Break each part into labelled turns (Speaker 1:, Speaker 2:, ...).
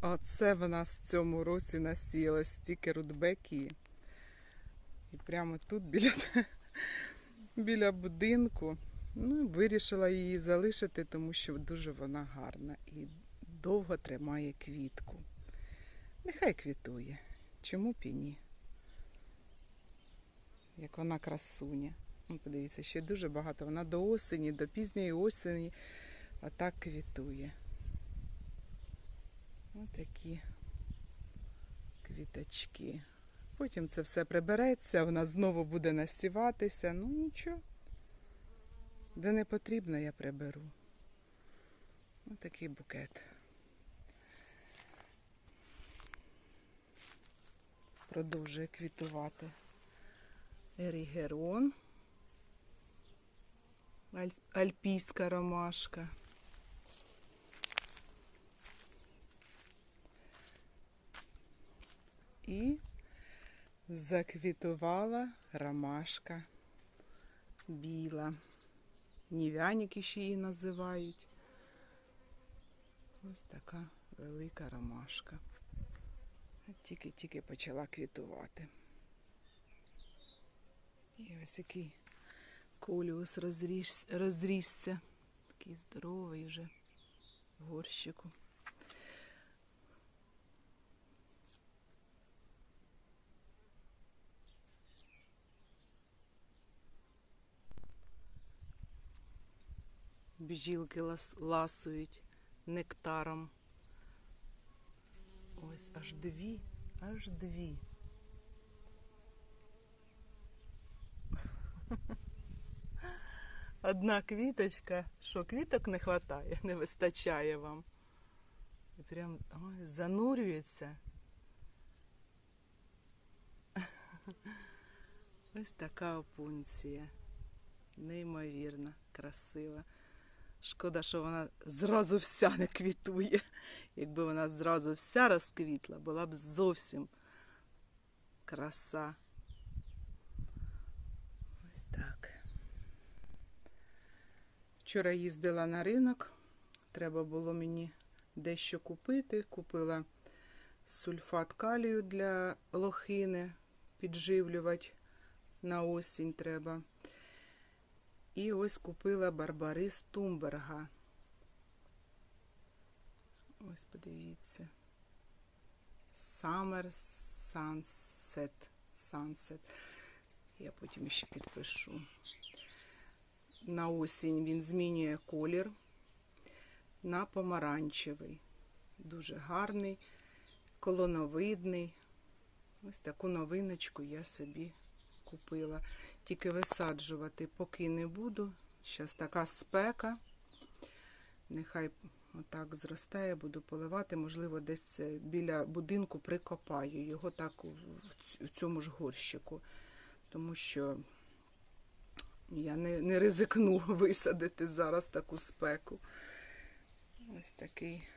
Speaker 1: Оце в нас в цьому році насіялось стільки рудбекії. І прямо тут біля, біля будинку. Ну, вирішила її залишити, тому що дуже вона гарна і довго тримає квітку. Нехай квітує. Чому б і ні? Як вона красуня. Ну, подивіться, ще дуже багато. Вона до осені, до пізньої осені отак квітує. Отакі квіточки. Потім це все прибереться, вона знову буде насіватися. Ну нічого. Де не потрібно, я приберу. Отакий букет. Продовжує квітувати ерігерон. Аль- Альпійська ромашка. І заквітувала ромашка біла. Нів'яніки ще її називають. Ось така велика ромашка. Тільки-тільки почала квітувати. І ось який коліус розріс, розрісся. Такий здоровий вже в горщику. Бджілки ласують нектаром. Ось аж дві, аж дві. Одна квіточка. Що, квіток не вистачає, не вистачає вам. І прям ой, занурюється. Ось така опунція. Неймовірно, красива. Шкода, що вона зразу вся не квітує. Якби вона зразу вся розквітла, була б зовсім краса. Ось так. Вчора їздила на ринок. Треба було мені дещо купити. Купила сульфат калію для лохини, підживлювати на осінь треба. І ось купила барбарис Тумберга. Ось подивіться. Summer Sunset. Sunset. Я потім ще підпишу. На осінь він змінює колір на помаранчевий. Дуже гарний, колоновидний. Ось таку новиночку я собі купила. Тільки висаджувати поки не буду. Зараз така спека. Нехай отак зростає, буду поливати. Можливо, десь е, біля будинку прикопаю його так в цьому ж горщику. Тому що я не, не ризикну висадити зараз таку спеку. Ось такий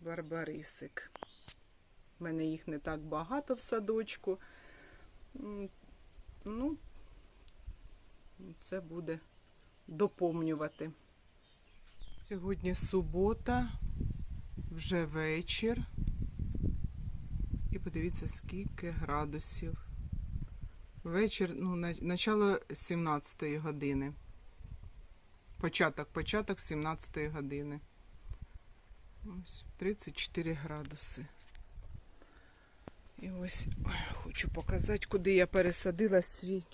Speaker 1: барбарисик. У мене їх не так багато в садочку. Ну, це буде доповнювати. Сьогодні субота, вже вечір. І подивіться, скільки градусів. Вечір, ну, на- начало 17 години. Початок, початок 17 години. Ось 34 градуси. І ось ой, хочу показати, куди я пересадила свій.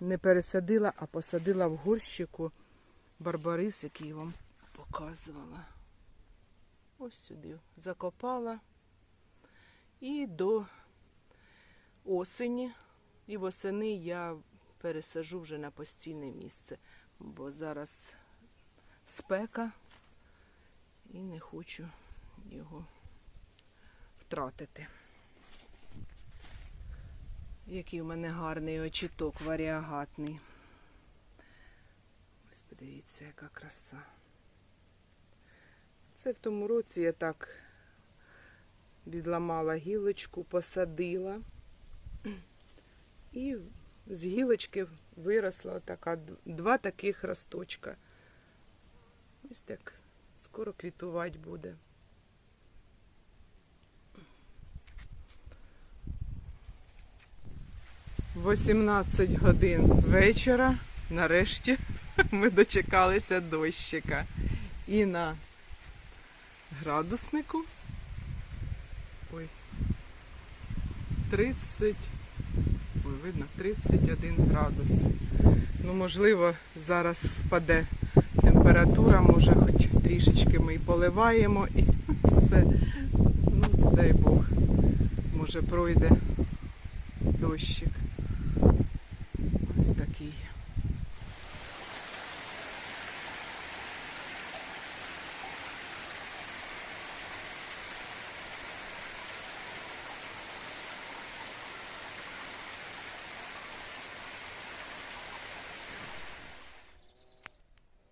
Speaker 1: Не пересадила, а посадила в горщику барбарис, який вам показувала. Ось сюди закопала. І до осені. І восени я пересажу вже на постійне місце, бо зараз спека і не хочу його втратити. Який у мене гарний очіток варіагатний. Ось подивіться, яка краса. Це в тому році я так відламала гілочку, посадила. І з гілочки виросла така, два таких росточка. Ось так скоро квітувати буде. 18 годин вечора. Нарешті ми дочекалися дощика. І на градуснику. Ой. 30. Ой, видно, 31 градус. Ну, можливо, зараз спаде температура, може хоч трішечки ми і поливаємо і все. Ну, дай Бог. Може пройде дощик. Ось такий.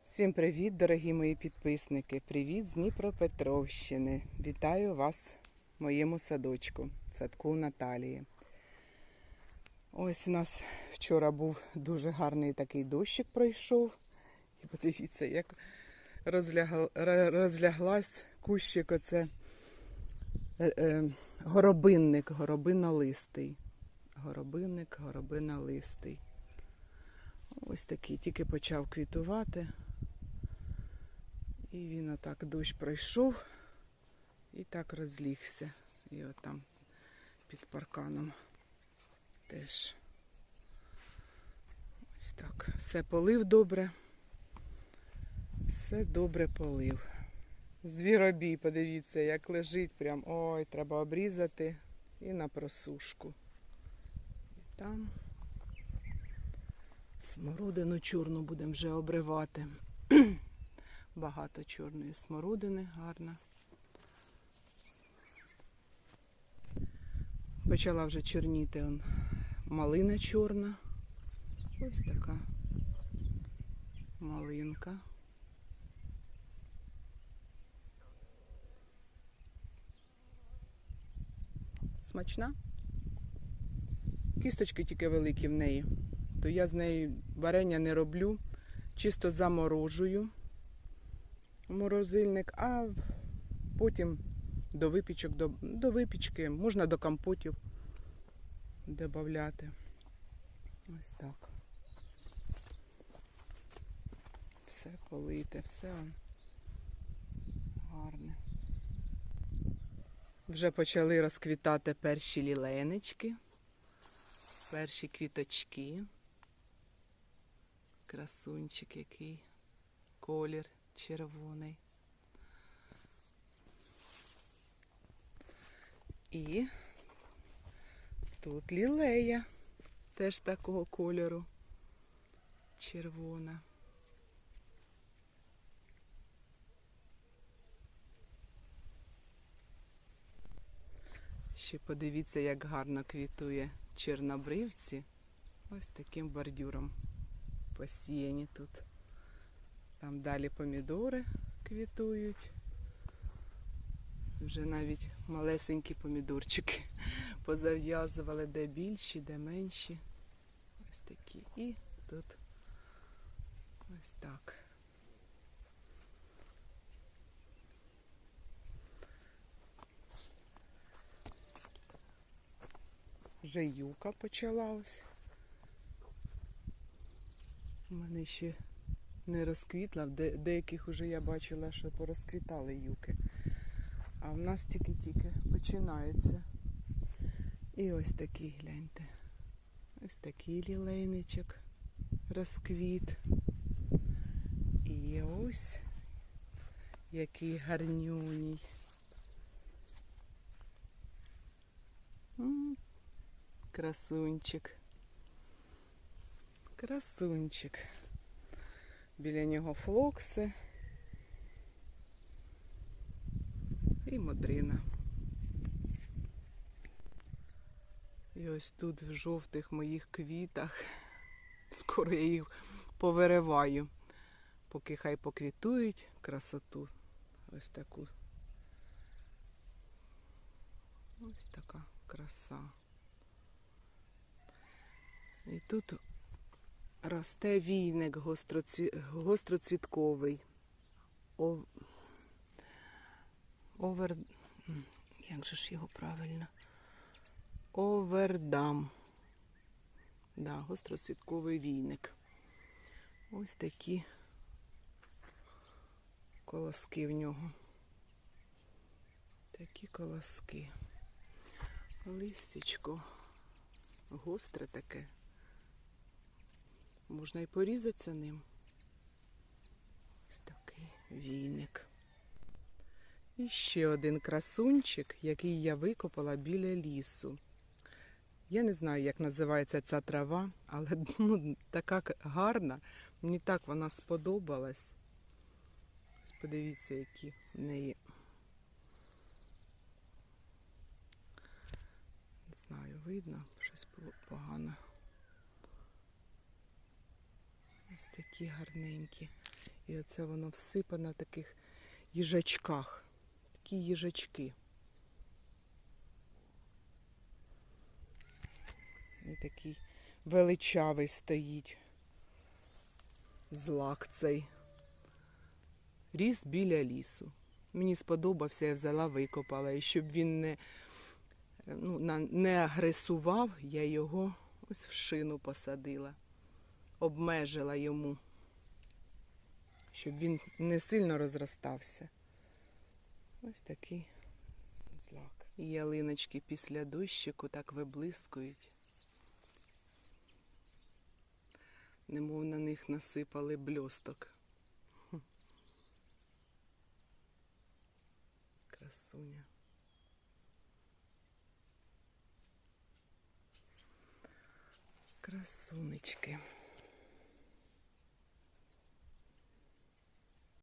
Speaker 1: Всім привіт, дорогі мої підписники. Привіт з Дніпропетровщини. Вітаю вас в моєму садочку, садку Наталії. Ось у нас вчора був дуже гарний такий дощик пройшов. І подивіться, як розлягла, розляглась кущик оце е, е, горобинник, горобинолистий. Горобинник, горобинолистий. Ось такий, тільки почав квітувати. І він отак дощ пройшов і так розлігся. І от там під парканом теж. Ось так. Все полив добре. Все добре полив. Звіробій, подивіться, як лежить, прям ой, треба обрізати і на просушку. І там смородину чорну будемо вже обривати. Багато чорної смородини, гарна. Почала вже чорніти он, малина чорна. Ось така малинка. Смачна? Кісточки тільки великі в неї. То я з неї варення не роблю, чисто заморожую морозильник, а потім до випічок, до, до випічки, можна до компотів додати. Ось так. Все полите, все гарне. Вже почали розквітати перші ліленички, перші квіточки. Красунчик який, колір червоний. І тут лілея теж такого кольору. Червона. Ще подивіться, як гарно квітує чорнобривці. Ось таким бордюром посіяні тут. Там далі помідори квітують. Вже навіть малесенькі помідорчики позав'язували, де більші, де менші. Ось такі. І тут ось так. Вже юка почала ось. У мене ще не розквітла, в деяких уже я бачила, що порозквітали юки. А в нас тільки-тільки починається. І ось такий, гляньте. Ось такий лілейничок розквіт. І ось який гарнюній. Красунчик. Красунчик. Біля нього флокси і модрина. І ось тут в жовтих моїх квітах. Скоро я їх повириваю, поки хай поквітують красоту. Ось таку. Ось така краса. І тут росте війник гостроцвітковий. Овер... Як же ж його правильно? Овердам. Да, гостросвітковий війник. Ось такі колоски в нього. Такі колоски. Листячко гостре таке. Можна і порізатися ним. Ось такий війник. І ще один красунчик, який я викопала біля лісу. Я не знаю, як називається ця трава, але ну, така гарна. Мені так вона сподобалась. Подивіться, які в неї. Не знаю, видно, щось було погано. Ось такі гарненькі. І оце воно всипано в таких їжачках. Такі їжачки. І такий величавий стоїть. Злак цей. Ріс біля лісу. Мені сподобався, я взяла, викопала. І щоб він не, ну, не агресував, я його ось в шину посадила. Обмежила йому, щоб він не сильно розростався. Ось такий злак. І ялиночки після дощику так виблискують. Немов на них насипали бльосток. Красуня. Красунечки.